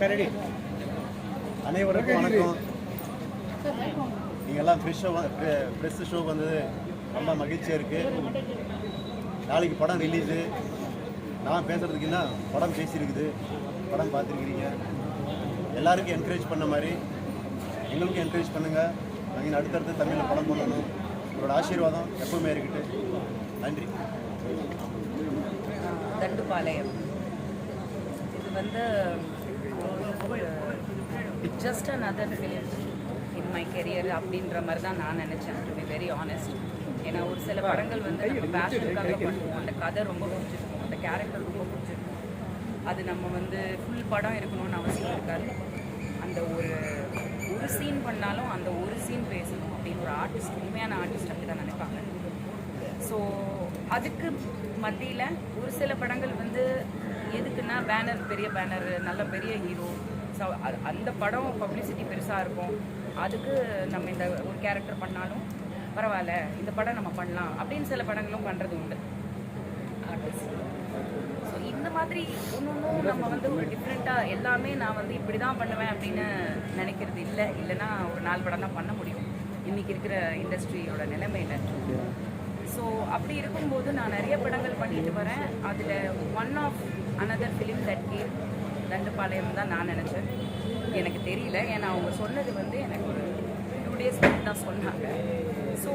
கரடி. அனைவருக்கும் வணக்கம். நீங்கள்லாம் ஃப்ரெஷ் ஷோ ப்ரெஸ் ஷோ வந்தது. ரொம்ப மகிழ்ச்சியாக இருக்குது நாளைக்கு படம் ரிலீஸு நான் பேசுகிறதுக்கு என்ன படம் பேசியிருக்குது. படம் பார்த்துருக்கிறீங்க. எல்லாருக்கும் என்கரேஜ் பண்ண மாதிரி. எங்களுக்கும் என்கரேஜ் பண்ணுங்கள் நாங்கள் அடுத்தடுத்து தமிழில் படம் பண்ணணும் உங்களோட ஆசீர்வாதம் எப்பவுமே இருக்கட்டும். நன்றி. தண்டுபாளையம். இது வந்து just another film in my career அப்படின்ற மாதிரி தான் நான் நினச்சேன் டு பி வெரி ஆனஸ்ட் ஏன்னா ஒரு சில படங்கள் வந்து நம்ம பேஷனுக்காக பண்ணுவோம். அந்த கதை ரொம்ப பிடிச்சிருக்கும். அந்த கேரக்டர் ரொம்ப பிடிச்சிருக்கும். அது நம்ம வந்து ஃபுல் படம் இருக்கணும்னு அவசியம் இருக்காது. அந்த ஒரு ஒரு சீன் பண்ணாலும் அந்த ஒரு சீன் பேசணும் அப்படின்னு ஒரு ஆர்டிஸ்ட் உண்மையான ஆர்டிஸ்ட் அப்படி தான் நினைப்பாங்க. ஸோ அதுக்கு மத்தியில் ஒரு சில படங்கள் வந்து எதுக்குன்னா பேனர் பெரிய பேனர் நல்ல பெரிய ஹீரோ அந்த படம் பப்ளிசிட்டி பெருசாக இருக்கும். அதுக்கு நம்ம இந்த ஒரு கேரக்டர் பண்ணாலும் பரவாயில்ல இந்த படம் நம்ம பண்ணலாம் அப்படின்னு சில படங்களும் பண்ணுறது உண்டு. ஸோ இந்த மாதிரி ஒன்றும் நம்ம வந்து ஒரு டிஃப்ரெண்ட்டாக எல்லாமே நான் வந்து இப்படி தான் பண்ணுவேன் அப்படின்னு நினைக்கிறது இல்லை. இல்லைன்னா ஒரு நாலு படம் தான் பண்ண முடியும். இன்றைக்கி இருக்கிற இண்டஸ்ட்ரியோட நிலைமையில். ஸோ அப்படி இருக்கும்போது நான் நிறைய படங்கள் பண்ணிட்டு வரேன். அதில் one of another film that came Thandupalayam தான் நான் நினச்சேன். எனக்கு தெரியல. ஏன்னா அவங்க சொன்னது வந்து எனக்கு ஒரு டூ டேஸ் தான் சொன்னாங்க. ஸோ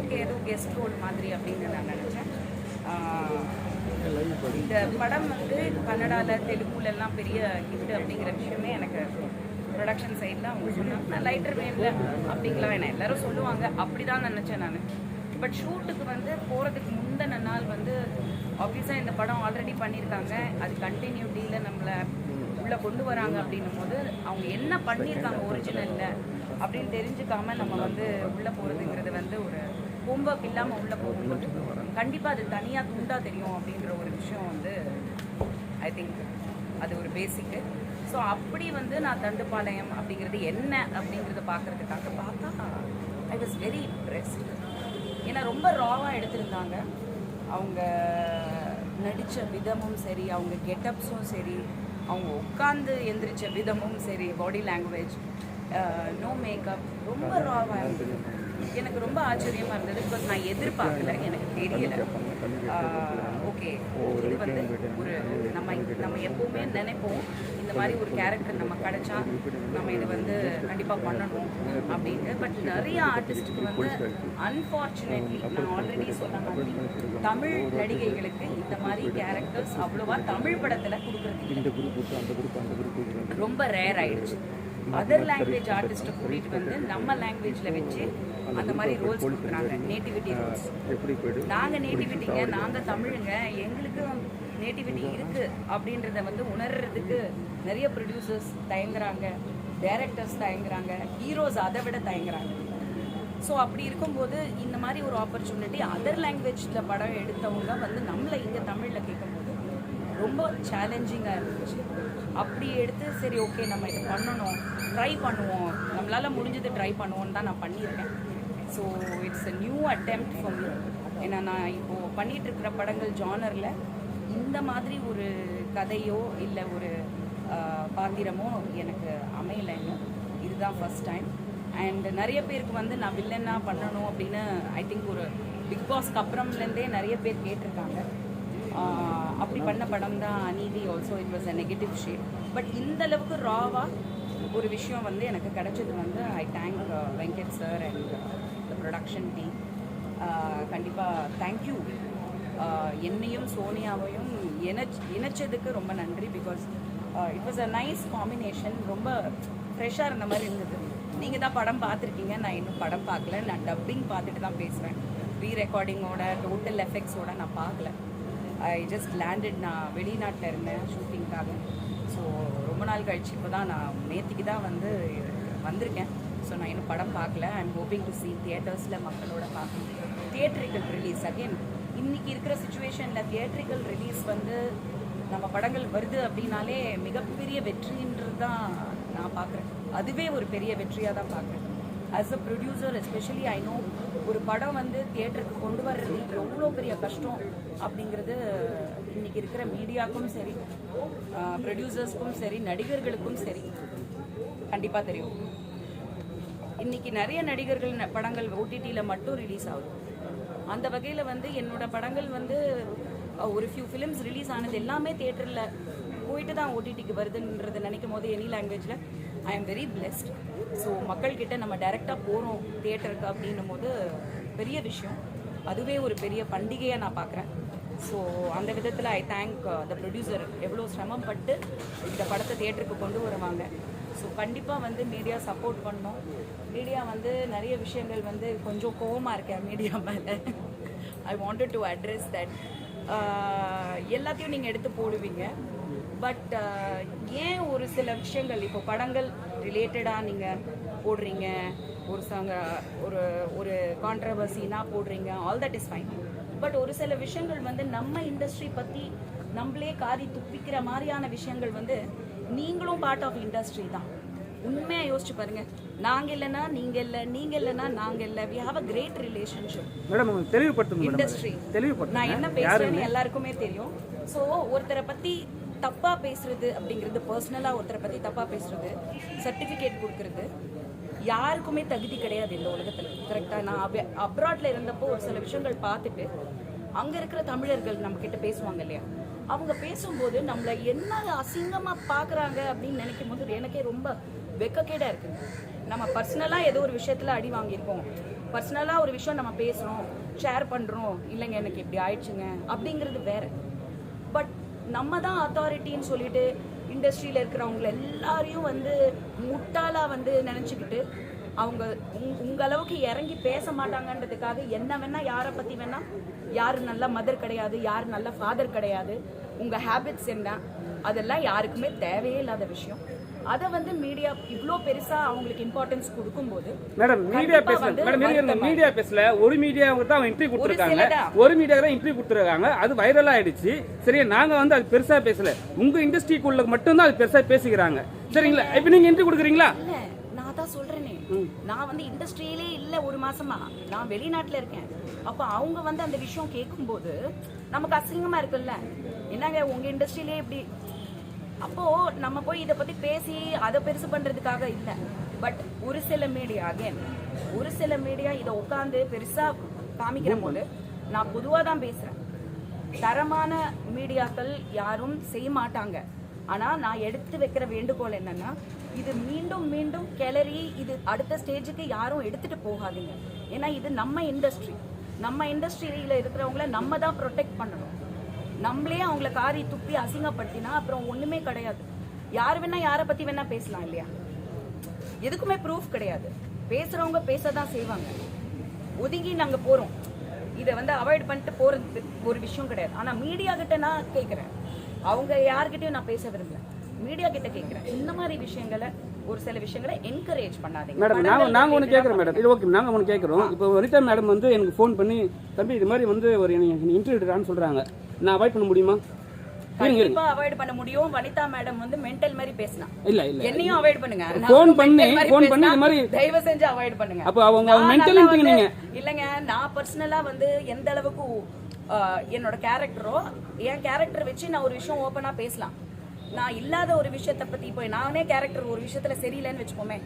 ஓகே ஏதோ கெஸ்ட் ரோல் மாதிரி அப்படின்னு நான் நினச்சேன். இந்த படம் வந்து கன்னடாவில் தெலுங்குலலாம் பெரிய ஹிட் அப்படிங்கிற விஷயமே எனக்கு ப்ரொடக்ஷன் சைடில் அவங்க சொன்னாங்க. நான் லைட்டர் வேவில் அப்படிங்கலாம் வேணாம். எல்லாரும் சொல்லுவாங்க. அப்படி தான் நினச்சேன் நான். பட் ஷூட்டுக்கு வந்து போகிறதுக்கு முந்தின நாள் வந்து ஆப்வியஸாக இந்த படம் ஆல்ரெடி பண்ணியிருக்காங்க. அது கண்டினியூட்டியில் நம்மளை உள்ளே கொண்டு வராங்க அப்படின்னும் போது அவங்க என்ன பண்ணியிருக்காங்க ஒரிஜினலில் அப்படின்னு தெரிஞ்சுக்காம நம்ம வந்து உள்ளே போகிறதுங்கிறது வந்து ஒரு ஹோம்ஒர்க் இல்லாமல் உள்ளே போகும்போது கண்டிப்பாக அது தனியாக துண்டாக தெரியும் அப்படின்ற ஒரு விஷயம் வந்து ஐ திங்க் அது ஒரு பேசிக்கு ஸோ அப்படி வந்து நான் தண்டுப்பாளையம் அப்படிங்கிறது என்ன அப்படிங்கிறத பார்க்குறதுக்காக பார்த்தா ஐ வாஸ் வெரி இம்ப்ரெஸ்ட் ஏன்னா ரொம்ப ராவாக எடுத்திருந்தாங்க. அவங்க நடித்த விதமும் சரி அவங்க கெட்டப்ஸும் சரி அவங்க உட்காந்து எந்திரிச்ச விதமும் சரி பாடி லாங்குவேஜ் நோ மேக்கப் ரொம்ப ராவாக இருந்தது. எனக்கு ரொம்ப ஆச்சரியமாக இருந்தது. பிகாஸ் நான் எதிர்பார்க்கல. எனக்கு தெரியல. ஓகே இது வந்து ஒரு நம்ம நம்ம எப்போவுமே நினைப்போம். இந்த மாதிரி ஒரு கேரக்டர் நம்ம கிடைச்சா நம்ம இது வந்து கண்டிப்பாக பண்ணணும் அப்படின்ட்டு பட் நிறைய ஆர்டிஸ்ட்டுக்கு வந்து அன்ஃபார்ச்சுனேட்லி நான் ஆல்ரெடி சொன்ன மாதிரி தமிழ் நடிகைகளுக்கு இந்த மாதிரி கேரக்டர்ஸ் அவ்வளோவா தமிழ் படத்தில் கொடுக்குறது. ரொம்ப ரேர் ஆயிடுச்சு. அதர் லாங்குவேஜ் ஆர்டிஸ்ட்டை கூட்டிகிட்டு வந்து நம்ம லாங்குவேஜில் வச்சு அந்த மாதிரி ரோல்ஸ் கொடுக்குறாங்க. நேட்டிவிட்டி ரோல்ஸ் நாங்கள் நேட்டிவிட்டிங்க நாங்கள் தமிழுங்க. எங்களுக்கு நேட்டிவிட்டி இருக்குது அப்படின்றத வந்து உணர்றதுக்கு நிறைய ப்ரொடியூசர்ஸ் தயங்குறாங்க டைரக்டர்ஸ் தயங்குறாங்க ஹீரோஸ் அதை விட தயங்குறாங்க. ஸோ அப்படி இருக்கும்போது இந்த மாதிரி ஒரு ஆப்பர்ச்சுனிட்டி அதர் லாங்குவேஜில் படம் எடுத்தவங்க வந்து நம்மளை இங்கே தமிழில் கேட்கும்போது ரொம்ப சேலஞ்சிங்காக இருந்துச்சு. அப்படி எடுத்து சரி ஓகே நம்ம இதை பண்ணணும் ட்ரை பண்ணுவோம். நம்மளால் முடிஞ்சது ட்ரை பண்ணுவோன்னு தான் நான் பண்ணியிருக்கேன். So it's a new attempt for me ஏன்னா நான் இப்போது பண்ணிகிட்ருக்கிற இருக்கிற படங்கள் ஜானரில் இந்த மாதிரி ஒரு கதையோ இல்லை ஒரு பாத்திரமோ எனக்கு அமையலை இன்னும் இதுதான் ஃபஸ்ட் டைம் அண்ட் நிறைய பேருக்கு வந்து நான் வில்லனா பண்ணணும் அப்படின்னு ஐ திங்க் ஒரு பிக் பாஸ்க்கு அப்புறம்லேருந்தே நிறைய பேர் கேட்டிருக்காங்க. அப்படி பண்ண படம் தான் Aneethi. Also it was a negative shade but இந்த அளவுக்கு ராவாக ஒரு விஷயம் வந்து எனக்கு கிடைச்சது வந்து I thank Venkat sir and the production team கண்டிப்பாக தேங்க்யூ என்னையும் சோனியாவையும் இணைச் இணைச்சதுக்கு ரொம்ப நன்றி. Because it was a nice combination ரொம்ப ஃப்ரெஷ்ஷாக இருந்த மாதிரி இருந்தது. நீங்கள் தான் படம் பார்த்துருக்கீங்க. நான் இன்னும் படம் பார்க்கல. நான் டப்பிங் பார்த்துட்டு தான் பேசுகிறேன் ரீ ரெக்கார்டிங்கோட டோட்டல் எஃபெக்ட்ஸோட நான் பார்க்கல. ஐ ஜஸ்ட் லேண்டட் நான் வெளிநாட்டில் இருந்தேன் ஷூட்டிங்காக ஸோ ரொம்ப நாள் கழிச்சு இப்போ தான் நான் நேற்றுக்கு தான் வந்து வந்திருக்கேன். ஸோ நான் இன்னும் படம் பார்க்கல. I am hoping to see தியேட்டர்ஸில் மக்களோட பார்க்கணும். தியேட்டருக்கு ரிலீஸ் அகைன் இன்னைக்கு இருக்கிற சுச்சுவேஷனில் தியேட்ரிக்கல் ரிலீஸ் வந்து நம்ம படங்கள் வருது அப்படின்னாலே மிகப்பெரிய வெற்றின்றது தான் நான் பார்க்குறேன். அதுவே ஒரு பெரிய வெற்றியாக தான் பார்க்குறேன். As a producer especially I know ஒரு படம் வந்து தியேட்டருக்கு கொண்டு வர்றது எவ்வளோ பெரிய கஷ்டம் அப்படிங்கிறது இன்னைக்கு இருக்கிற மீடியாவுக்கும் சரி ப்ரொடியூசர்ஸ்க்கும் சரி நடிகர்களுக்கும் சரி கண்டிப்பாக தெரியும். இன்னைக்கு நிறைய நடிகர்கள் படங்கள் ஓடிடியில் மட்டும் ரிலீஸ் ஆகுது. அந்த வகையில் வந்து என்னோட படங்கள் வந்து ஒரு ஃபியூ ஃபிலிம்ஸ் ரிலீஸ் ஆனது எல்லாமே தேட்டரில் போயிட்டு தான் ஓடிடிக்கு வருதுன்றது நினைக்கும் போது எனி லாங்குவேஜில் I am very blessed so மக்கள்கிட்ட நம்ம டைரெக்டாக போகிறோம் தேட்டருக்கு அப்படின்னும் போது பெரிய விஷயம். அதுவே ஒரு பெரிய பண்டிகையாக நான் பார்க்குறேன் ஸோ அந்த விதத்தில் ஐ தேங்க் த ப்ரொடியூசர் எவ்வளோ சிரமப்பட்டு இந்த படத்தை தேட்டருக்கு கொண்டு வருவாங்க. ஸோ கண்டிப்பாக வந்து மீடியா சப்போர்ட் பண்ணோம் மீடியா வந்து நிறைய விஷயங்கள் வந்து கொஞ்சம் கோவமாக இருக்கேன் மீடியா மேலே. I wanted to address that எல்லாத்தையும் நீங்கள் எடுத்து போடுவீங்க. பட் ஏன் ஒரு சில விஷயங்கள் இப்போ படங்கள் ரிலேட்டடாக நீங்கள் போடுறீங்க? ஒரு சங்க ஒரு ஒரு கான்ட்ரவர்சினா போடுறீங்க. All that is fine but ஒரு சில விஷயங்கள் வந்து நம்ம இண்டஸ்ட்ரி பற்றி நம்மளே காரி துப்பிக்கிற மாதிரியான விஷயங்கள் வந்து நீங்களும் பார்ட் ஆஃப் இண்டஸ்ட்ரி தான். உண்மையாக யோசிச்சு பாருங்க. நாங்கள் இல்லைன்னா நீங்கள் இல்லை நீங்கள் இல்லைன்னா நாங்கள் இல்லை. We have a great relationship madam தெளிவுபடுத்துங்க industry தெளிவுபடுத்துங்க. நான் என்ன பேசுறேன்னு எல்லாருக்குமே தெரியும். ஸோ ஒருத்தரை பத்தி தப்பா பேசுறது அப்படிங்கிறது பர்சனலா ஒருத்தரை பத்தி தப்பா பேசுறது சர்டிபிகேட் கொடுக்கறது யாருக்குமே தகுதி கிடையாது இந்த உலகத்துல. கரெக்டா நான் அப்ராட்ல இருந்தப்போ ஒரு சில விஷயங்கள் பார்த்துட்டு அங்க இருக்கிற தமிழர்கள் நம்ம கிட்ட பேசுவாங்க இல்லையா? அவங்க பேசும்போது நம்மளை என்ன அசிங்கமா பாக்குறாங்க அப்படின்னு நினைக்கும் போது எனக்கே ரொம்ப வெக்கக்கேடா இருக்கு நம்ம பர்சனலா ஏதோ ஒரு விஷயத்துல அடி வாங்கியிருக்கோம். பர்சனலா ஒரு விஷயம் நம்ம பேசுறோம் ஷேர் பண்றோம். இல்லைங்க எனக்கு இப்படி ஆயிடுச்சுங்க அப்படிங்கிறது வேற. பட் நம்ம தான் அத்தாரிட்டின்னு சொல்லிட்டு இண்டஸ்ட்ரியில் இருக்கிறவங்கள எல்லாரையும் வந்து முட்டாளா வந்து நினச்சிக்கிட்டு அவங்க உங் உங்க அளவுக்கு இறங்கி பேச மாட்டாங்கன்றதுக்காக என்ன வேணா யாரை பத்தி வேணா யார் நல்ல மதர் கிடையாது யார் நல்ல ஃபாதர் கிடையாது உங்க ஹேபிட்ஸ் என்ன அதெல்லாம் யாருக்குமே தேவையே இல்லாத விஷயம். அதை வந்து மீடியா இவ்வளோ பெருசா அவங்களுக்கு இம்பார்ட்டன்ஸ் கொடுக்கும்போது மேடம் மீடியா பேசல. மேடம் வருத்தமா மீடியா பேசல. ஒரு மீடியாவுக்கு தான் இன்டர்வியூ கொடுத்துருக்காங்க. ஒரு மீடியா தான் இன்டர்வியூ கொடுத்துருக்காங்க. அது வைரல் ஆயிடுச்சு. சரியா நாங்க வந்து அது பெருசா பேசல. உங்க இண்டஸ்ட்ரிக்குள்ள மட்டும்தான் அது பெருசா பேசிக்கிறாங்க. சரிங்களா? இப்போ நீங்க இன்டர்வியூ கொடுக்குறீங்களா இல்ல நான் தான் சொல்றேனே நான் வந்து இண்டஸ்ட்ரியிலே இல்ல ஒரு மாசமா. நான் வெளிநாட்டுல இருக்கேன். அப்ப அவங்க வந்து அந்த விஷயம் கேட்கும்போது நமக்கு அசிங்கமா இருக்குல்ல என்னங்க உங்க இண்டஸ்ட்ரியிலே இப்படி? அப்போ நம்ம போய் இதை பத்தி பேசி அதை பெருசு பண்றதுக்காக இல்ல. பட் ஒரு சில மீடியா அகைன் ஒரு சில மீடியா இதை உட்காந்து பெருசா காமிக்கிற போது நான் பொதுவா தான் பேசுறேன். தரமான மீடியாக்கள் யாரும் செய்ய மாட்டாங்க. ஆனா நான் எடுத்து வைக்கிற வேண்டுகோள் என்னன்னா இது மீண்டும் மீண்டும் கிளறி இது அடுத்த ஸ்டேஜுக்கு யாரும் எடுத்துட்டு போகாதீங்க. ஏன்னா இது நம்ம இண்டஸ்ட்ரி நம்ம இண்டஸ்ட்ரியில இருக்கிறவங்கள நம்ம தான் ப்ரொடெக்ட் பண்ணணும். நம்மளே அவங்கள காரி துப்பி அசிங்கப்படுத்தினா அப்புறம் ஒண்ணுமே கிடையாது. யார் வேணா யாரை பத்தி வேணா பேசலாம் இல்லையா? எதுக்குமே ப்ரூஃப் கிடையாது. பேசுறவங்க பேச தான் செய்வாங்க. ஒதுங்கி நாங்க போறோம். இதை வந்து அவாய்ட் பண்ணிட்டு போறது ஒரு விஷயம் கிடையாது. ஆனா மீடியா கிட்ட நான் கேட்குறேன் அவங்க யார்கிட்டயும் நான் பேச விரும்பல. மீடியா கிட்ட கேட்கறேன். இந்த மாதிரி விஷயங்களை ஒரு சில விஷயங்களை என்கரேஜ் பண்ணாதீங்க. மேடம் நாங்க படங்கள் நாங்க ஒன்று கேட்குறோம் மேடம் இது ஓகே நாங்க ஒன்று கேட்குறோம். இப்போ வனிதா மேடம் வந்து எனக்கு ஃபோன் பண்ணி தம்பி இது மாதிரி வந்து ஒரு இன்டர்வியூடான்னு சொல்றாங்க. நான் அவாய்ட் பண்ண முடியுமா? கண்டிப்பா அவாய்ட் பண்ண முடியும். வனிதா மேடம் வந்து மென்டல் மாதிரி பேசினா. இல்ல இல்ல. என்னையும் அவாய்ட் பண்ணுங்க. வந்து பண்ணி- phone பண்ணி மாதிரி- தயவு செஞ்சு அவாய்ட் பண்ணுங்க. அப்போ அவங்க வந்து- நீங்க. இல்லைங்க நான் பர்சனலா வந்து எந்த அளவுக்கு என்னோட கேரக்டரோ என் கேரக்டர் வச்சு நான் ஒரு விஷயம் ஓப்பனா பேசலாம். நான் இல்லாத ஒரு விஷயத்தை பத்தி இப்போ நானே கேரக்டர் ஒரு விஷயத்துல சரியில்லைன்னு வச்சுக்கோமே.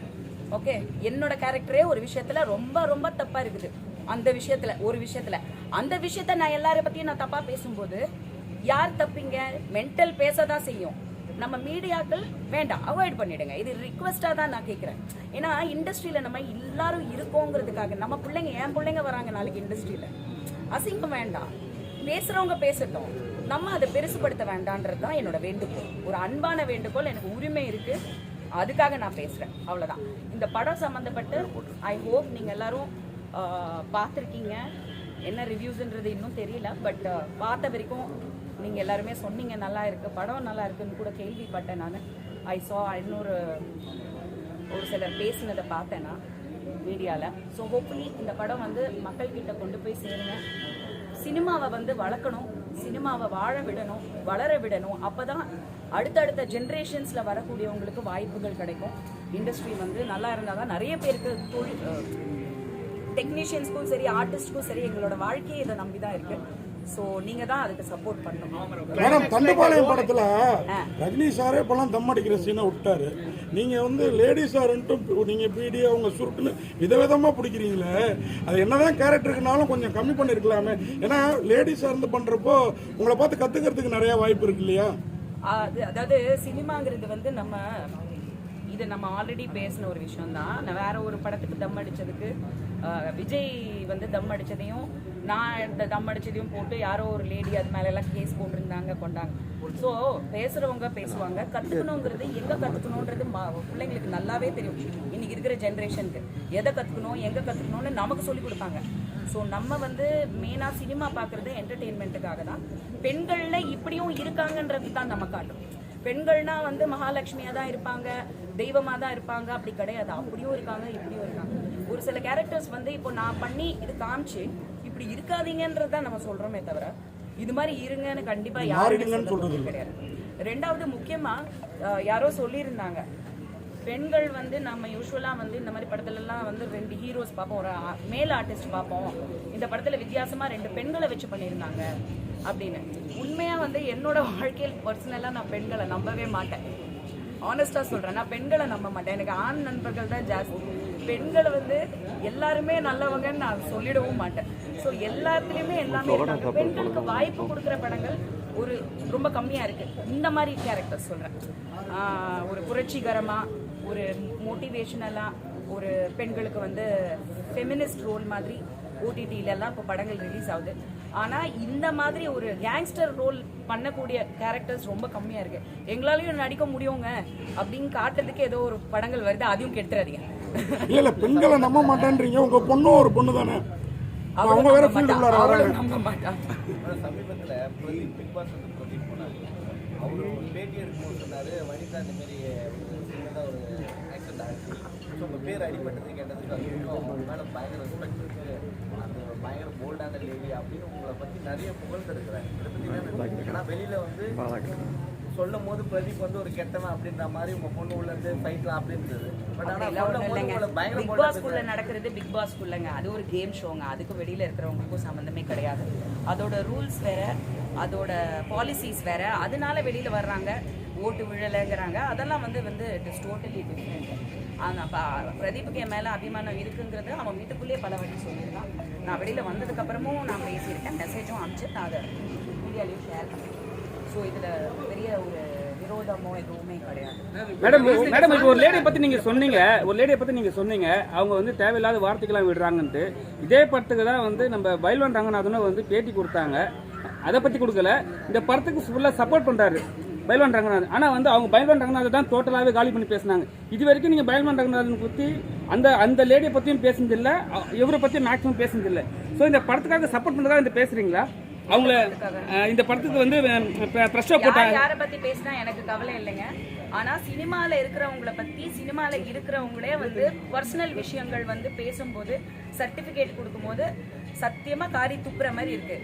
ஓகே என்னோட கேரக்டரே ஒரு விஷயத்துல ரொம்ப ரொம்ப தப்பா இருக்குது. அந்த விஷயத்துல ஒரு விஷயத்துல. அந்த விஷயத்த நான் எல்லார பத்தியும் நான் தப்பா பேசும்போது யார் தப்பிங்க? மென்டல் பேச தான் செய்யும். நம்ம மீடியாக்கள் வேண்டாம் அவாய்ட் பண்ணிடுங்க. இது ரிக்வெஸ்டா தான் நான் கேட்குறேன் ஏன்னா இண்டஸ்ட்ரியில நம்ம எல்லாரும் இருக்கோங்கிறதுக்காக நம்ம பிள்ளைங்க என் பிள்ளைங்க வராங்க நாளைக்கு இண்டஸ்ட்ரியில அசிங்கம் வேண்டாம். பேசுறவங்க பேசட்டும். நம்ம அதை பெருசுபடுத்த வேண்டான்றது தான் என்னோட வேண்டுகோள். ஒரு அன்பான வேண்டுகோள் எனக்கு உரிமை இருக்கு. அதுக்காக நான் பேசுறேன். அவ்வளவுதான். இந்த படம் சம்மந்தப்பட்டு ஐ ஹோப் நீங்க எல்லாரும் பார்த்துருக்கீங்க. என்ன ரிவ்யூஸ்ன்றது இன்னும் தெரியல. பட் பார்த்த வரைக்கும் நீங்கள் எல்லாருமே சொன்னீங்க நல்லா இருக்கு. படம் நல்லா இருக்குன்னு கூட கேள்விப்பட்டேன் நான். ஐ சா இன்னொரு ஒரு சிலர் பேசினதை பார்த்தேன் நான் மீடியாவில் ஸோ ஹோப்ஃபுல்லி இந்த படம் வந்து மக்கள்கிட்ட கொண்டு போய் சேருங்க. சினிமாவை வந்து வளர்க்கணும். சினிமாவை வாழ விடணும் வளர விடணும். அப்போ தான் அடுத்தடுத்த ஜென்ரேஷன்ஸில் வரக்கூடியவங்களுக்கு வாய்ப்புகள் கிடைக்கும். இண்டஸ்ட்ரி வந்து நல்லா இருந்தால் தான் நிறைய பேருக்கு தொழில் டெக்னீஷியன்ஸ்க்கும் சரி ஆர்டிஸ்ட்க்கும் சரி எங்களோட வாழ்க்கையை இதை நம்பி தான் இருக்குது ஸோ நீங்க தான் அதுக்கு சப்போர்ட் பண்ணணும். மேடம் தண்டபாளையம் படத்துல ரஜினி சாரே இப்பெல்லாம் தம் அடிக்கிற சீனை விட்டாரு. நீங்க வந்து லேடி சார்ன்ட்டு நீங்க பீடி அவங்க சுருட்டுன்னு விதவிதமா பிடிக்கிறீங்களே. அது என்னதான் கேரக்டருக்குனாலும் கொஞ்சம் கம்மி பண்ணிருக்கலாமே. ஏன்னா லேடி சார்ந்து பண்றப்போ உங்களை பார்த்து கத்துக்கிறதுக்கு நிறைய வாய்ப்பு இருக்கு இல்லையா? அது அதாவது சினிமாங்கிறது வந்து நம்ம இது நம்ம ஆல்ரெடி பேசின ஒரு விஷயம் தான் நான் வேற ஒரு படத்துக்கு தம் அடிச்சதுக்கு விஜய் வந்து தம் அடிச்சதையும் நான் இந்த தம் அடிச்சதையும் போட்டு யாரோ ஒரு லேடி அது மேல எல்லாம் கேஸ் போட்டிருந்தாங்க கொண்டாங்க. ஸோ பேசுறவங்க பேசுவாங்க. கத்துக்கணுங்கிறது எங்க கற்றுக்கணுன்றது பிள்ளைங்களுக்கு நல்லாவே தெரியும். இன்னைக்கு இருக்கிற ஜென்ரேஷனுக்கு எதை கத்துக்கணும் எங்க கத்துக்கணும்னு நமக்கு சொல்லி கொடுப்பாங்க. ஸோ நம்ம வந்து மெயினாக சினிமா பார்க்குறது என்டர்டெயின்மெண்ட்டுக்காக தான். பெண்களில் இப்படியும் இருக்காங்கன்றது தான் நம்ம காட்டும். பெண்கள்னா வந்து மகாலட்சுமியாக தான் இருப்பாங்க தெய்வமாக தான் இருப்பாங்க. அப்படி கிடையாது. அப்படியும் இருக்காங்க இப்படியும் இருக்காங்க. ஒரு சில கேரக்டர்ஸ் வந்து இப்போ நான் பண்ணி இது காமிச்சு இப்படி இருக்காதீங்கன்றது நம்ம சொல்கிறோமே தவிர இது மாதிரி இருங்கன்னு கண்டிப்பாக யாருமே மாறிடுங்கன்னு சொல்றது கிடையாது. ரெண்டாவது முக்கியமாக யாரோ சொல்லியிருந்தாங்க பெண்கள் வந்து நம்ம யூஸ்வலாக வந்து இந்த மாதிரி படத்துலலாம் வந்து ரெண்டு ஹீரோஸ் பார்ப்போம் ஒரு மேல் ஆர்டிஸ்ட் பார்ப்போம். இந்த படத்தில் வித்தியாசமாக ரெண்டு பெண்களை வச்சு பண்ணியிருந்தாங்க அப்படின்னு. உண்மையாக வந்து என்னோட வாழ்க்கையில் பர்சனலாக நான் பெண்களை நம்பவே மாட்டேன். ஆனஸ்டாக சொல்கிறேன் நான் பெண்களை நம்ப மாட்டேன். எனக்கு ஆண் நண்பர்கள் தான் ஜாஸ்தி. பெண்களை வந்து எல்லாருமே நல்லவங்கன்னு நான் சொல்லிடவும் மாட்டேன். ஸோ எல்லாத்துலேயுமே எல்லாமே இருக்காங்க பெண்களுக்கு வாய்ப்பு கொடுக்குற படங்கள் ஒரு ரொம்ப கம்மியாக இருக்குது இந்த மாதிரி கேரக்டர்ஸ் சொல்கிறேன் ஒரு புரட்சிகரமாக ஒரு மோட்டிவேஷனலாக ஒரு பெண்களுக்கு வந்து ஃபெமினிஸ்ட் ரோல் மாதிரி ஓடிடியிலலாம் இப்போ படங்கள் ரிலீஸ் ஆகுது. ஆனால் இந்த மாதிரி ஒரு கேங்ஸ்டர் ரோல் பண்ணக்கூடிய கேரக்டர்ஸ் ரொம்ப கம்மியாக இருக்கு. எங்களாலையும் நடிக்க முடியுங்க அப்படின்னு காட்டுறதுக்கு ஏதோ ஒரு படங்கள் வருது அதையும் கெடுத்துறாதீங்க. இல்ல பெண்களை நம்ப மாட்டேன்றீங்க. உங்க பொண்ணும் ஒரு பொண்ணு தானே. அவங்க வேற நம்ப மாட்டா. ஃபீல்டுக்குள்ளார வராங்க. அவளும் நம்ப மாட்டா. சமீபத்தில் பிரதீப் பிக் பாஸ் வந்து பிரதீப் போனார். அவர் ஒரு பேட்டி எடுக்கும்போது சொன்னார் வனிதா இந்த மாதிரி சின்னதாக ஒரு ஆக்சிடென்ட் ஆகிடுச்சு ஸோ உங்கள் பேர் அடிபட்டது கேட்டதுக்கு அது மேலே பயங்கர ரெஸ்பெக்ட் இருக்குது பயங்கர போல்டான லேடி அப்படின்னு உங்களை பற்றி நிறைய புகழ்ந்துருக்குறேன். இதை பற்றி என்ன நினைக்கிறீங்க? ஏன்னா வெளியில் வந்து சொல்லும் போது பிரதீப் வந்து ஒரு கெட்டவன் அப்படின்ற மாதிரி உங்க பொண்ணு உள்ள இருந்து ஃபைட்லாம் அப்படி இருந்தது. பட் ஆனால் பிக் bold ஆ பாஸ் குள்ள பேசுறாரு. நடக்கிறது பிக் பாஸ் குள்ளங்க அது ஒரு கேம் ஷோங்க அதுக்கு வெளியில இருக்கிறவங்களுக்கும் சம்மந்தமே கிடையாது. அதோட ரூல்ஸ் வேற அதோட பாலிசிஸ் வேற. அதனால வெளியில வர்றாங்க. ஓட்டு விழலைங்கிறாங்க. அதெல்லாம் வந்து வந்து இட் இஸ் டோட்டலி டிஃப்ரெண்ட் ஆனால் பிரதீப்புக்கு என் மேலே அபிமானம் இருக்குங்கிறது அவன் வீட்டுக்குள்ளேயே பல வாட்டி சொல்லியிருக்கான் நான் வெளியில் வந்ததுக்கப்புறமும் நான் பேசியிருக்கேன். மெசேஜும் அனுப்பிச்சு நான் அதை மீடியாலையும் ஷேர் பண்ணியிருக்கேன் ஸோ இதில் பெரிய ஒரு விரோதமோ எதுவுமே கிடையாது. மேடம் மேடம் இப்போ ஒரு லேடியை பற்றி நீங்கள் சொன்னீங்க. ஒரு லேடியை பற்றி நீங்கள் சொன்னீங்க. அவங்க வந்து தேவையில்லாத வார்த்தைகள்லாம் விடுறாங்கன்ட்டு. இதே படத்துக்கு தான் வந்து நம்ம பைல்வான் ரங்கநாதனும் வந்து பேட்டி கொடுத்தாங்க. அதை பற்றி கொடுக்கல. இந்த படத்துக்கு ஃபுல்லாக சப்போர்ட் பண்றாரு. பைல்வான் ரங்கநாதன் ஆனா வந்து அவங்க பைல்வான் ரங்கநாதன் தான் டோட்டலாவே காலி பண்ணி பேசினாங்க. இது வரைக்கும் நீங்க பைல்வான் ரங்கநாதன் பத்தி அந்த அந்த லேடியை பத்தியும் பேசுனதில்ல இவரை பத்தி மேக்ஸிமம் பேசுனதில்ல ஸோ இந்த படத்துக்காக சப்போர்ட் பண்றதா இந்த பேசுறீங்களா? அவங்கள இந்த படத்துக்கு வந்து ப்ரெஷ் போட்டாங்க யார் பத்தி பேசினா எனக்கு கவலை இல்லைங்க. ஆனா சினிமால இருக்கிறவங்கள பத்தி சினிமால இருக்கிறவங்களே வந்து பர்சனல் விஷயங்கள் வந்து பேசும்போது சர்டிபிகேட் கொடுக்கும்போது சத்தியமா காரி துப்புற மாதிரி இருக்கு.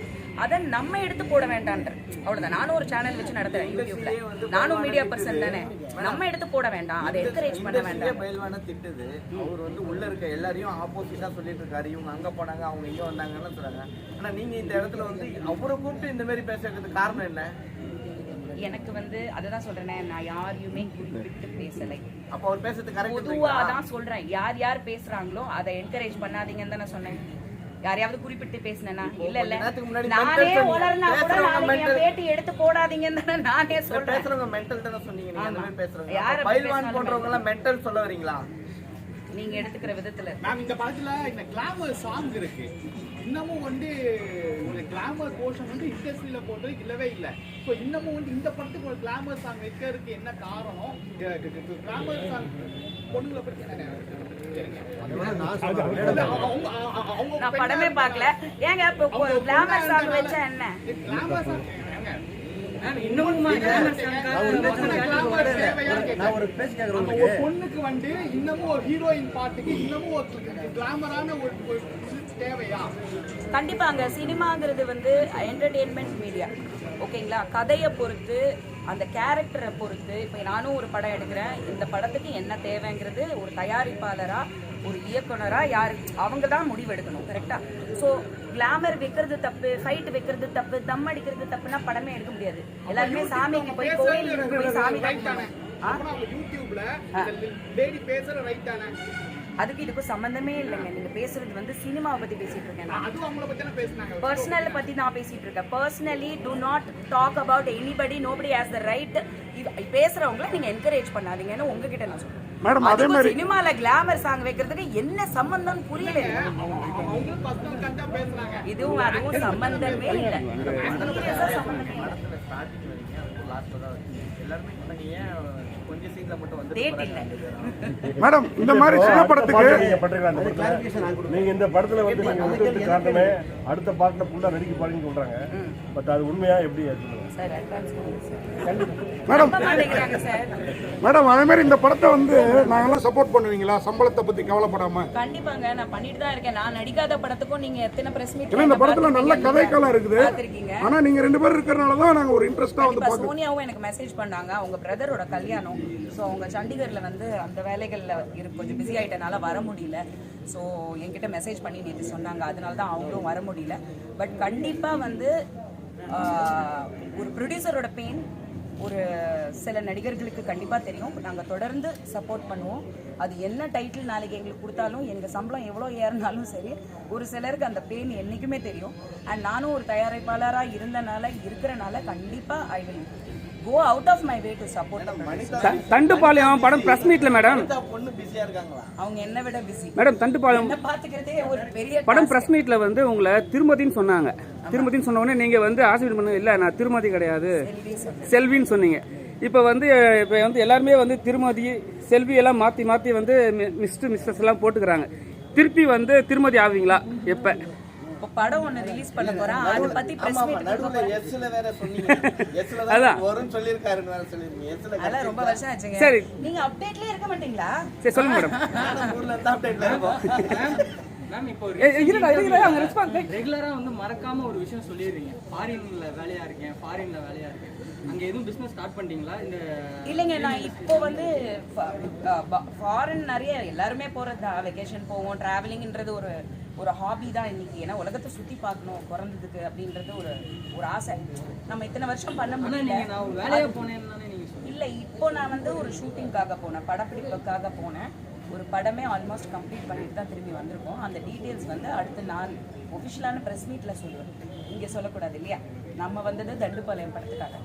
அதை நம்ம எடுத்து போட வேண்டான்ற அவ்வளவுதான். நானும் ஒரு சேனல் வச்சு நடத்துறேன் யூடியூப்ல நானும் மீடியா பர்சன் தானே. நம்ம எடுத்து போட வேண்டாம். அதை என்கரேஜ் பண்ண வேண்டாம். பயில்வான திட்டுது. அவர் வந்து உள்ள இருக்க எல்லாரையும் ஆப்போசிட்டா சொல்லிட்டு இருக்காரு. இவங்க அங்க போனாங்க அவங்க இங்க வந்தாங்கன்னு சொல்றாங்க. ஆனா நீங்க இந்த இடத்துல வந்து அவரை கூப்பிட்டு இந்த மாதிரி பேசுறதுக்கு காரணம் என்ன? எனக்கு வந்து அதுதான் சொல்றேனே நான் யாரையுமே குறிப்பிட்டு பேசலை. அப்ப அவர் பேசுறது கரெக்ட் பொதுவா தான் சொல்றேன். யார் யார் பேசுறாங்களோ அதை என்கரேஜ் பண்ணாதீங்கன்னு தானே சொன்னேன். யாரையாவது குறிப்பிட்டு பேசினேனா? இல்ல இல்ல. நானே. உளர்னா கூட நாளைக்கு. பேட்டி எடுத்து போடாதீங்கன்னு தானே நானே சொல்றேன். பேசுறவங்க மென்டல் தானே சொன்னீங்க. நீங்க அந்த. மாதிரி பேசுறவங்க. யாரை பேசினாலும் போன்றவங்க எல்லாம் மென்டல் சொல்ல வரீங்களா? நீங்க எடுத்துக்கிற விதத்துல. மேம் இந்த படத்துல இந்த கிளாமர் சாங் இருக்கு. இன்னமும் வந்து ஒரு கிளாமர் போர்ஷன் வந்து இண்டஸ்ட்ரியில போட்டது இல்லவே இல்லை. ஸோ இன்னமும் வந்து இந்த படத்துக்கு ஒரு கிளாமர் சாங் வைக்கிறதுக்கு என்ன காரணம்? கிளாமர் சாங் பொண்ணுங்களை பத்தி என்ன? நான் படமே பார்க்கல. ஏங்க இப்போ கிளாமர் சாங் வச்சா என்ன? கிளாமர் சாங் பொண்ணுக்கு வந்து இன்னமும் ஒரு ஹீரோயின் பாட்டுக்கு இன்னமும் ஒரு கிளாமரான ஒரு கண்டிப்பாங்க சினிமாங்கிறது வந்து என்டர்டெயின்மெண்ட் மீடியா ஓகேங்களா? கதையை பொறுத்து அந்த கேரக்டரை பொறுத்து இப்போ நானும் ஒரு படம் எடுக்கிறேன். இந்த படத்துக்கு என்ன தேவைங்கிறது ஒரு தயாரிப்பாளரா ஒரு இயக்குனரா யார்? அவங்க தான் முடிவெடுக்கணும் கரெக்டா ஸோ கிளாமர் வைக்கிறது தப்பு ஃபைட் வைக்கிறது தப்பு தம் அடிக்கிறது தப்புனா படமே எடுக்க முடியாது. எல்லாருமே சாமிக்கு போய் கோயிலுக்கு போய் சாமி தான்? யூடியூப்ல லேடி பேசுற ரைட் தானே? அதுக்கு இதுக்கும் சம்பந்தமே இல்லைங்க. நீங்க பேசுறது வந்து சினிமாவை பத்தி பேசிட்டு இருக்கேன் பர்சனல் பத்தி நான் பேசிட்டு இருக்கேன். Personally to not talk about anybody nobody has the right பேசுறவங்கள நீங்க என்கரேஜ் பண்ணாதீங்கன்னு உங்ககிட்ட நான் சொல்றேன். மேடம் அதே மாதிரி சினிமால கிளாமர் சாங் வைக்கிறதுக்கு என்ன சம்பந்தம்னு புரியல. இதுவும் அதுவும் சம்பந்தமே இல்லை. சம்பந்தமே இல்லை. ஸ்டார்டிங் வரீங்க அதுவும் லாஸ்ட்டில் தான் வரீங்க எல்லாருமே சொன்னாங்க ஏன் கொஞ்சம் சீன்ல மட்டும் வந்து டேட் இல்லை. மேடம் இந்த மாதிரி சின்ன படத்துக்கு நீங்க பண்றீங்களா அந்த படத்துல? நீங்க இந்த படத்துல வந்து நீங்க விட்டு விட்டு காட்டமே அடுத்த பாட்டுல ஃபுல்லா நடிக்க பாருங்கன்னு சொல்றாங்க. பட் அது உண்மையா எப்படி அது மேடம். மேடம் அதே மாதிரி இந்த படத்தை வந்து நாங்கெல்லாம் சப்போர்ட் பண்ணுவீங்களா? சம்பளத்தை பத்தி கவலைப்படாம. கண்டிப்பாங்க நான் பண்ணிட்டு தான் இருக்கேன். நான் நடிக்காத படத்துக்கும் நீங்க எத்தனை பிரஸ் மீட் இந்த படத்துல நல்ல கதைக்களம் இருக்குது. ஆனா நீங்க ரெண்டு பேரும் இருக்கிறனால தான் நாங்க ஒரு இன்ட்ரெஸ்டா வந்து பார்க்கறோம் சோனியாவும் எனக்கு மெசேஜ் பண்ணாங்க. அவங்க பிரதரோட கல்யாணம். ஸோ அவங்க சண்டிகர்ல வந்து அந்த வேலைகள்ல இரு கொஞ்சம் பிஸி ஆயிட்டனால வர முடியல. ஸோ என்கிட்ட மெசேஜ் பண்ணி நேற்று சொன்னாங்க. அதனால தான் அவங்களும் வர முடியல. பட் கண்டிப்பா வந்து ஒரு ப்ரொடியூசரோட பெயின் ஒரு சில நடிகர்களுக்கு கண்டிப்பாக தெரியும். நாங்கள் தொடர்ந்து சப்போர்ட் பண்ணுவோம். அது என்ன டைட்டில் நாளைக்கு எங்களுக்கு கொடுத்தாலும் எங்கள் சம்பளம் எவ்வளோ ஏறினாலும் சரி ஒரு சிலருக்கு அந்த பெயின் என்றைக்குமே தெரியும். அண்ட் நானும் ஒரு தயாரிப்பாளராக இருந்தனால இருக்கிறனால கண்டிப்பாக I will go out of my way to support the- Thandupalayam படம் பிரஸ் மீட்ல மேடம் பொண்ணு பிஸியா இருக்காங்களா? அவங்க என்னை விட பிஸி மேடம் தண்டுப்பாளையம் என்ன பார்த்துக்கிறதே ஒரு பெரிய படம் பிரஸ் மீட்ல வந்து உங்களை திருமதின்னு சொன்னாங்க. திருமதின்னு சொன்ன உடனே நீங்க வந்து ஆசீர்வாதம் பண்ண இல்ல நான் திருமதி கிடையாது. செல்வின்னு சொன்னீங்க. இப்போ வந்து இப்போ வந்து எல்லாருமே வந்து திருமதி செல்வி எல்லாம் மாத்தி மாத்தி வந்து மிஸ்டர் மிஸ்டர்ஸ் எல்லாம் போட்டுக்கிறாங்க. திருப்பி வந்து திருமதி ஆவீங்களா? எப்ப? இப்போ படம் ஒன்று ரிலீஸ் பண்ண போகிறேன் அதை பற்றி ப்ரெஸ் மீட் நடுவுல எஸ்ல வேற சொன்னீங்க. எஸ்ல. தான் வரும்னு சொல்லியிருக்காருன்னு வேற சொல்லிருக்கீங்க எஸ்ல அதெல்லாம் ரொம்ப வருஷம் ஆச்சுங்க. சரி. நீங்க அப்டேட்லயே இருக்க மாட்டீங்களா? சரி சொல்லுங்க மேடம் ஊர்ல இருந்தா அப்டேட்ல இருக்கும். ரெஸ்பான்ஸ் ரெகுலரா வந்து மறக்காம ஒரு விஷயம் சொல்லிடுறீங்க. ஃபாரின்ல வேலையா இருக்கேன் ஃபாரின்ல வேலையா இருக்கேன். அங்க எதுவும் பிசினஸ் ஸ்டார்ட் பண்ணிட்டீங்களா? இந்த இல்லைங்க நான் இப்போ வந்து ஃபாரின் நிறைய எல்லாருமே போகிறது தான். வெக்கேஷன் போவோம் ட்ராவலிங்ன்றது ஒரு ஒரு ஹாபி தான் இன்னைக்கு. ஏன்னா உலகத்தை சுற்றி பார்க்கணும் பிறந்ததுக்கு அப்படின்றது ஒரு ஒரு ஆசை. நம்ம இத்தனை வருஷம் பண்ண முடியல. நீங்க நான் ஒரு வேலையா போனேன்னு இல்லை இப்போ நான் வந்து ஒரு ஷூட்டிங்காக போனேன். படப்பிடிப்புக்காக போனேன். ஒரு படமே ஆல்மோஸ்ட் கம்ப்ளீட் பண்ணிட்டு தான் திரும்பி வந்திருக்கோம். அந்த டீட்டெயில்ஸ் வந்து அடுத்து நான் ஒஃபிஷியலான ப்ரெஸ் மீட்டில் சொல்லுவேன். இங்கே சொல்லக்கூடாது இல்லையா? நம்ம வந்தது தண்டுப்பாளையம் படத்துக்காக.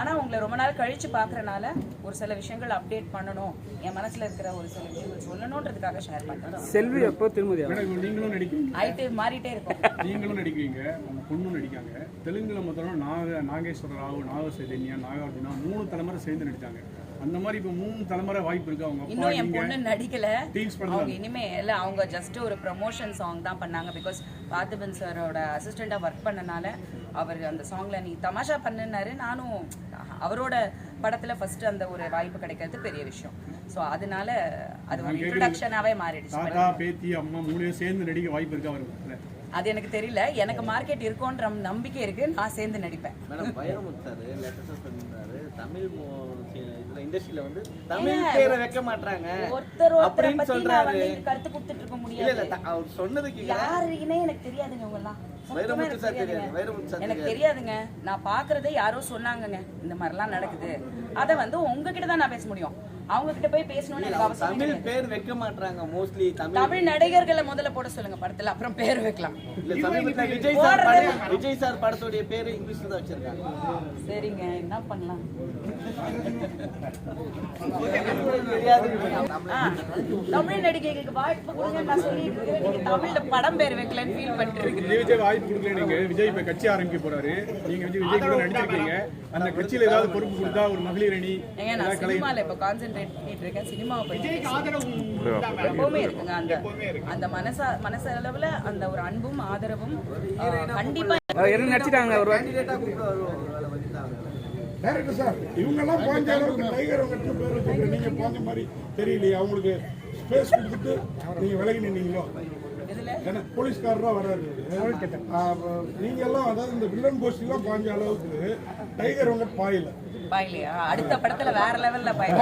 ஆனால் உங்களை ரொம்ப நாள் கழித்து பார்க்குறனால ஒரு சில விஷயங்கள் அப்டேட் பண்ணணும். என் மனசில் இருக்கிற ஒரு சில விஷயங்கள் சொல்லணுன்றதுக்காக ஷேர் பண்ணுறேன் செல்வி எப்போ திருமதி நீங்களும் நடிக்கிறீங்க. ஆயிட்டு மாறிட்டே இருக்கும். நீங்களும் நடிக்கிறீங்க உங்க பொண்ணும் நடிக்காங்க. தெலுங்குல மொத்தம் நாக நாகேஸ்வர ராவ் நாக சைதன்யா நாகார்ஜுனா மூணு தலைமுறை சேர்ந்து நடிச்சாங்க. அந்த மாதிரி இப்போ மூணு தலைமுறை வாய்ப்பு இருக்கு. அவங்க இன்னும் என் பொண்ணு நடிக்கல. அவங்க இனிமே இல்ல அவங்க ஜஸ்ட் ஒரு ப்ரமோஷன் சாங் தான் பண்ணாங்க. பிகாஸ் பார்த்திபன் சாரோட அசிஸ்டண்டா ஒர்க் பண்ணனால அவர் அந்த சாங்ல நீ தமாஷா பண்ணுனாரு. நானும் அவரோட படத்துல ஃபர்ஸ்ட் அந்த ஒரு வாய்ப்பு கிடைக்கிறது பெரிய விஷயம். ஸோ அதனால அது ஒரு இன்ட்ரடக்ஷனாவே மாறிடுச்சு தாத்தா பேத்தி அம்மா மூணு சேர்ந்து நடிக்க வாய்ப்பு இருக்கு அவருக்கு. அது எனக்கு தெரியல. எனக்கு மார்க்கெட் இருக்கும்ன்ற நம்பிக்கை இருக்கு. நான் சேர்ந்து நடிப்பேன். மேடம் வைரமுத்து சார் லேட்டஸ்டா சொல்லியிருந்தாரு தமிழ் இண்டஸ்ட்ரியில வந்து தமிழ் பேரை வைக்க மாட்டாங்க ஒருத்தர் ஒருத்தரை பத்தி நான் வந்து கருத்து கொடுத்துட்டு இருக்க முடியாது. அவர் சொன்னதுக்கு யாருன்னே எனக்கு தெரியாதுங்க வைரமுத்து எனக்கு தெரியாதுங்க. நான் பாக்குறதை யாரோ சொன்னாங்கங்க. இந்த மாதிரிலாம் நடக்குது. அத வந்து உங்ககிட்ட தான் நான் பேச முடியும். அவங்க கிட்ட போய் பேசணும்னு எனக்கு அவசியம் தமிழ். பேர் வைக்க மாட்டாங்க மோஸ்ட்லி தமிழ் தமிழ் நடிகர்களை முதல்ல போட சொல்லுங்க படத்துல. அப்புறம் பேர் வைக்கலாம். விஜய் சார் விஜய் சார் படத்துடைய பேரு இங்கிலீஷ்ல தான் வச்சிருக்காங்க. சரிங்க என்ன பண்ணலாம்? தமிழ் நடிகைகளுக்கு வாய்ப்பு கொடுங்க நான் சொல்லிட்டு இருக்கேன். நீங்க தமிழ்ல படம் பேர் வைக்கலன்னு ஃபீல் பண்ணிட்டு இருக்கீங்க. வாய்ப்பு கொடுக்கல நீங்க? விஜய் இப்ப கட்சி ஆரம்பிக்க போறாரு. நீங்க வந்து விஜய் கூட நடிச்சிருக்கீங்க. அந்த கட்சியில ஏதாவது பொறுப்பு கொடுத்தா ஒரு மகளிர் அணி ஏங்க நான் சினிமால இப்ப கான்சென்ட்ரேட் பண்ணிட்டு இருக்கேன் சினிமாவை பத்தி? எப்பவுமே இருக்குங்க. அந்த அந்த மனசா மனசளவுல அந்த ஒரு அன்பும் ஆதரவும் கண்டிப்பா என்ன நடிச்சிட்டாங்க ஒரு டேரக்டர் சார் இவங்கெல்லாம் பாஞ்ச அளவுக்கு டைகர் பேர் பாஞ்ச மாதிரி தெரியலையே. அவங்களுக்கு ஸ்பேஸ் கொடுத்துட்டு நீங்க விலகி நின்னீங்களோ? ஏன்னா போலீஸ்காரரா வராரு ஆ, அப்ப நீங்க எல்லாம் அதாவது இந்த வில்லன் கோஷ்டி எல்லாம் பாஞ்ச அளவுக்கு டைகர் அவங்க பாயல. பாயிலையா? அடுத்த படத்துல வேற லெவல்ல பாயில.